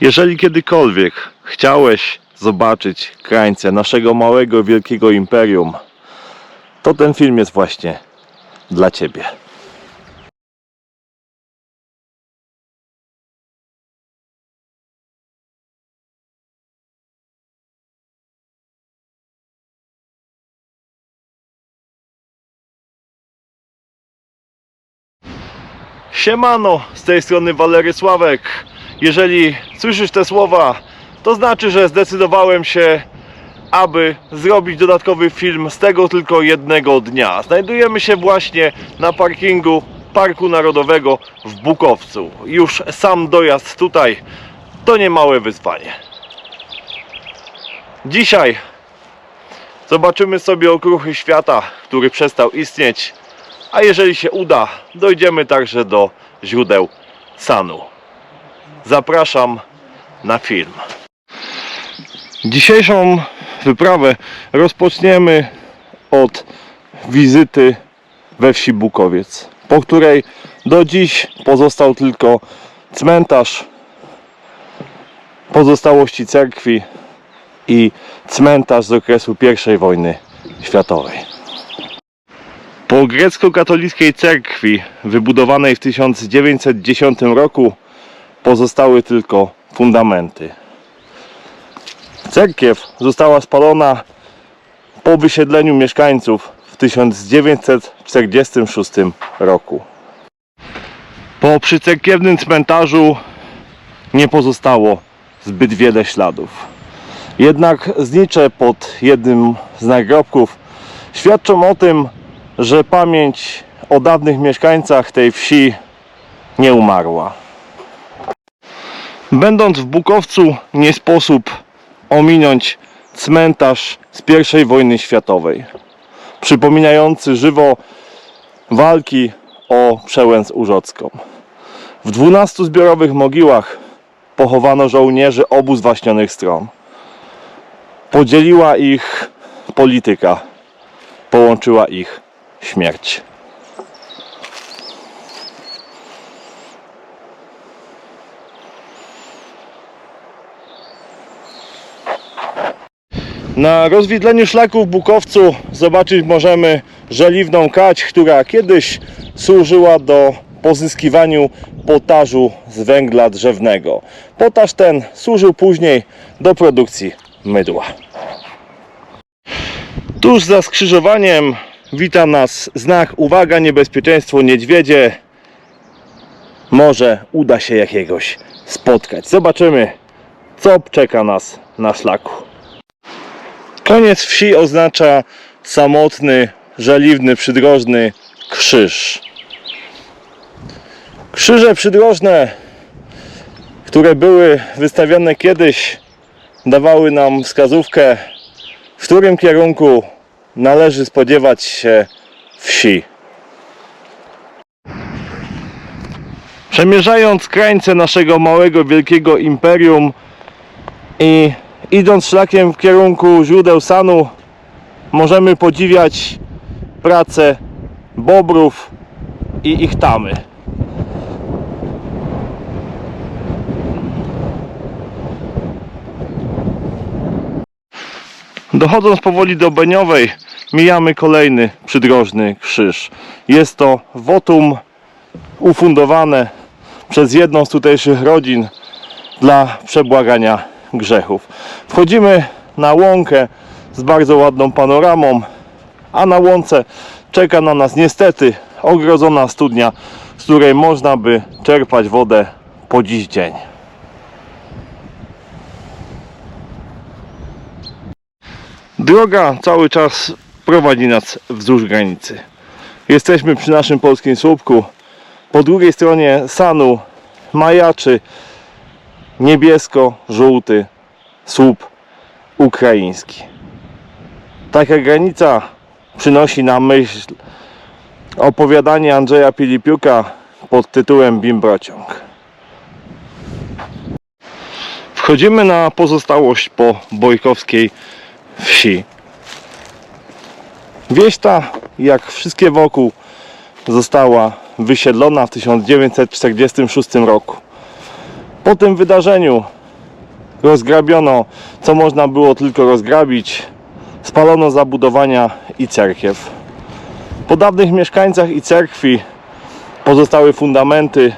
Jeżeli kiedykolwiek chciałeś zobaczyć krańce naszego małego, wielkiego imperium, to ten film jest właśnie dla Ciebie. Siemano, z tej strony Walery Sławek. Jeżeli słyszysz te słowa, to znaczy, że zdecydowałem się, aby zrobić dodatkowy film z tego tylko jednego dnia. Znajdujemy się właśnie na parkingu Parku Narodowego w Bukowcu. Już sam dojazd tutaj to niemałe wyzwanie. Dzisiaj zobaczymy sobie okruchy świata, który przestał istnieć a jeżeli się uda, dojdziemy także do źródeł Sanu. Zapraszam na film. Dzisiejszą wyprawę rozpoczniemy od wizyty we wsi Bukowiec, po której do dziś pozostał tylko cmentarz, pozostałości cerkwi i cmentarz z okresu I wojny światowej. Po grecko-katolickiej cerkwi wybudowanej w 1910 roku pozostały tylko fundamenty. Cerkiew została spalona po wysiedleniu mieszkańców w 1946 roku. Po przycerkiewnym cmentarzu nie pozostało zbyt wiele śladów. Jednak znicze pod jednym z nagrobków świadczą o tym, że pamięć o dawnych mieszkańcach tej wsi nie umarła. Będąc w Bukowcu nie sposób ominąć cmentarz z I wojny światowej, przypominający żywo walki o Przełęc Urzocką. W 12 zbiorowych mogiłach pochowano żołnierzy obu zwaśnionych stron. Podzieliła ich polityka, połączyła ich śmierć. Na rozwidleniu szlaku w Bukowcu zobaczyć możemy żeliwną kać, która kiedyś służyła do pozyskiwaniu potażu z węgla drzewnego. Potaż ten służył później do produkcji mydła. Tuż za skrzyżowaniem wita nas znak uwaga niebezpieczeństwo niedźwiedzie. Może uda się jakiegoś spotkać. Zobaczymy co czeka nas na szlaku. Koniec wsi oznacza samotny, żeliwny, przydrożny krzyż. Krzyże przydrożne, które były wystawiane kiedyś, dawały nam wskazówkę, w którym kierunku należy spodziewać się wsi. Przemierzając krańce naszego małego, wielkiego imperium i idąc szlakiem w kierunku źródeł Sanu, możemy podziwiać pracę bobrów i ich tamy. Dochodząc powoli do Beniowej, mijamy kolejny przydrożny krzyż. Jest to wotum ufundowane przez jedną z tutejszych rodzin dla przebłagania grzechów. Wchodzimy na łąkę z bardzo ładną panoramą, a na łące czeka na nas niestety ogrodzona studnia, z której można by czerpać wodę po dziś dzień. Droga cały czas prowadzi nas wzdłuż granicy. Jesteśmy przy naszym polskim słupku. Po drugiej stronie Sanu majaczy niebiesko-żółty słup ukraiński. Taka granica przynosi nam myśl opowiadanie Andrzeja Pilipiuka pod tytułem Bimbrociąg. Wchodzimy na pozostałość po bojkowskiej wsi. Wieś ta, jak wszystkie wokół, została wysiedlona w 1946 roku. Po tym wydarzeniu rozgrabiono co można było tylko rozgrabić, spalono zabudowania i cerkiew. Po dawnych mieszkańcach i cerkwi pozostały fundamenty,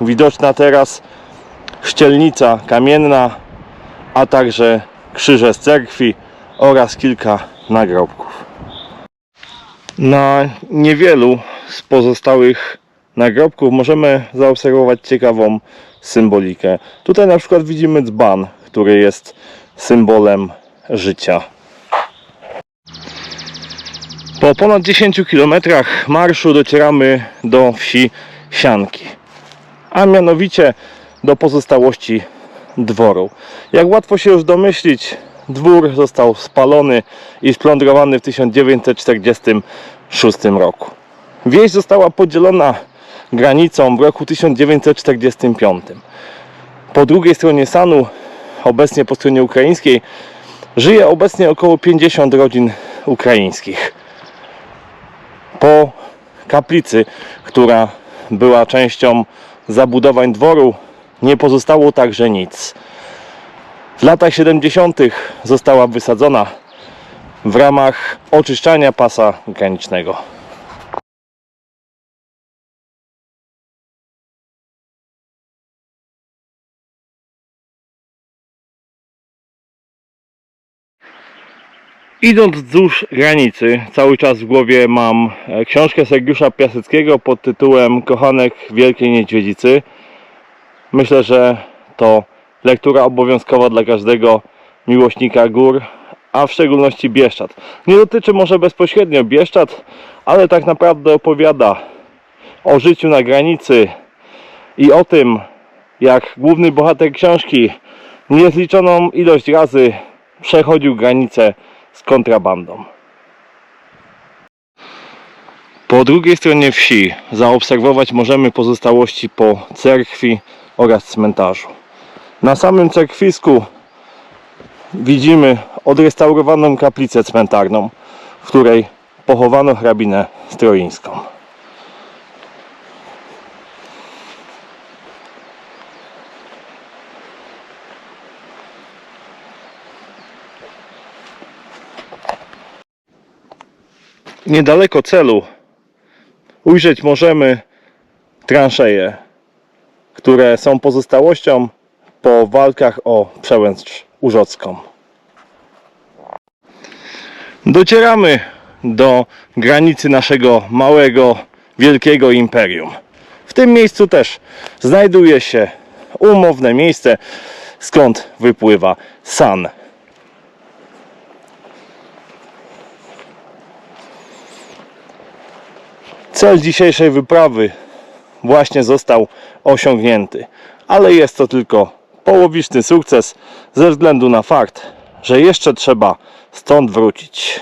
widoczna teraz szczelnica kamienna, a także krzyże z cerkwi oraz kilka nagrobków. Na niewielu z pozostałych nagrobków możemy zaobserwować ciekawą symbolikę. Tutaj na przykład widzimy dzban, który jest symbolem życia. Po ponad 10 km marszu docieramy do wsi Sianki, a mianowicie do pozostałości dworu. Jak łatwo się już domyślić, dwór został spalony i splądrowany w 1946 roku. Wieś została podzielona granicą w roku 1945. Po drugiej stronie Sanu, obecnie po stronie ukraińskiej, żyje obecnie około 50 rodzin ukraińskich. Po kaplicy, która była częścią zabudowań dworu, nie pozostało także nic. W latach 70. została wysadzona w ramach oczyszczania pasa granicznego. Idąc wzdłuż granicy, cały czas w głowie mam e, książkę Sergiusza Piaseckiego pod tytułem Kochanek Wielkiej Niedźwiedzicy. Myślę, że to lektura obowiązkowa dla każdego miłośnika gór, a w szczególności Bieszczad. Nie dotyczy może bezpośrednio Bieszczad, ale tak naprawdę opowiada o życiu na granicy i o tym, jak główny bohater książki niezliczoną ilość razy przechodził granicę z kontrabandą. Po drugiej stronie wsi zaobserwować możemy pozostałości po cerkwi oraz cmentarzu. Na samym cerkwisku widzimy odrestaurowaną kaplicę cmentarną, w której pochowano hrabinę stroińską. Niedaleko celu ujrzeć możemy transzeje, które są pozostałością po walkach o przełęcz urzocką. Docieramy do granicy naszego małego, wielkiego imperium. W tym miejscu też znajduje się umowne miejsce, skąd wypływa San. Cel dzisiejszej wyprawy właśnie został osiągnięty, ale jest to tylko połowiczny sukces ze względu na fakt, że jeszcze trzeba stąd wrócić.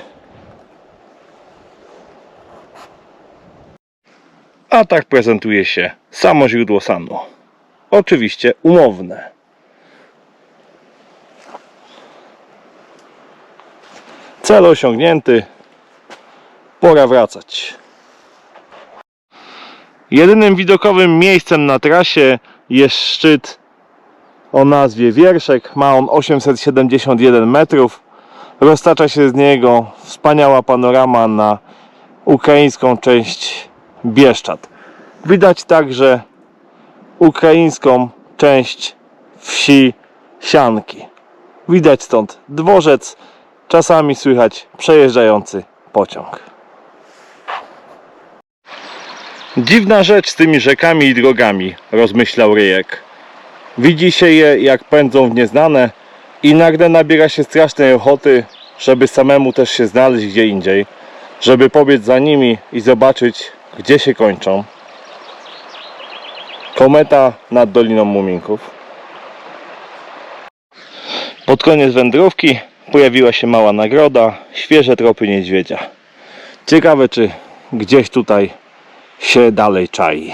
A tak prezentuje się samo źródło Sanu. Oczywiście umowne. Cel osiągnięty. Pora wracać. Jedynym widokowym miejscem na trasie jest szczyt o nazwie Wierszek. Ma on 871 metrów. Roztacza się z niego wspaniała panorama na ukraińską część Bieszczad. Widać także ukraińską część wsi Sianki. Widać stąd dworzec, czasami słychać przejeżdżający pociąg. Dziwna rzecz z tymi rzekami i drogami, rozmyślał Ryjek. Widzi się je, jak pędzą w nieznane i nagle nabiera się strasznej ochoty, żeby samemu też się znaleźć gdzie indziej, żeby pobiec za nimi i zobaczyć, gdzie się kończą. Kometa nad Doliną Muminków. Pod koniec wędrówki pojawiła się mała nagroda, świeże tropy niedźwiedzia. Ciekawe, czy gdzieś tutaj się dalej czai.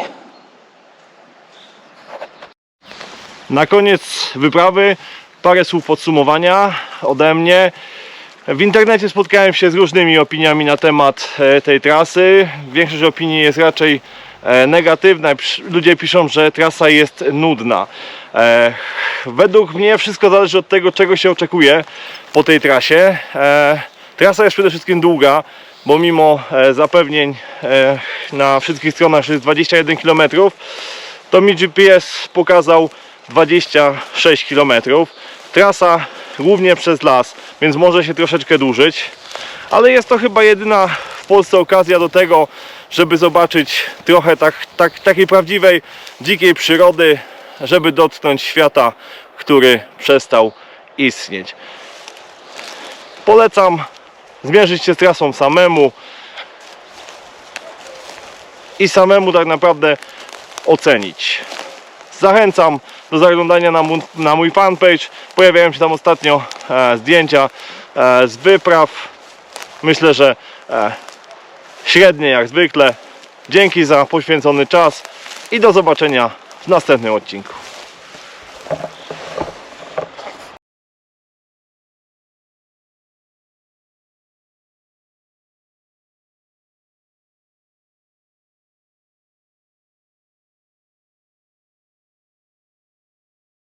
Na koniec wyprawy parę słów podsumowania ode mnie. W internecie spotkałem się z różnymi opiniami na temat e, tej trasy. Większość opinii jest raczej e, negatywna. Ludzie piszą, że trasa jest nudna. E, według mnie wszystko zależy od tego, czego się oczekuje po tej trasie. Trasa jest przede wszystkim długa, bo mimo e, zapewnień e, na wszystkich stronach, jest 21 km, to mi GPS pokazał 26 km. Trasa głównie przez las, więc może się troszeczkę dłużyć, ale jest to chyba jedyna w Polsce okazja do tego, żeby zobaczyć trochę tak, tak, takiej prawdziwej, dzikiej przyrody, żeby dotknąć świata, który przestał istnieć. Polecam zmierzyć się z trasą samemu i samemu tak naprawdę ocenić. Zachęcam do zaglądania na na mój fanpage. Pojawiają się tam ostatnio e, zdjęcia e, z wypraw. Myślę, że e, średnie jak zwykle. Dzięki za poświęcony czas i do zobaczenia w następnym odcinku.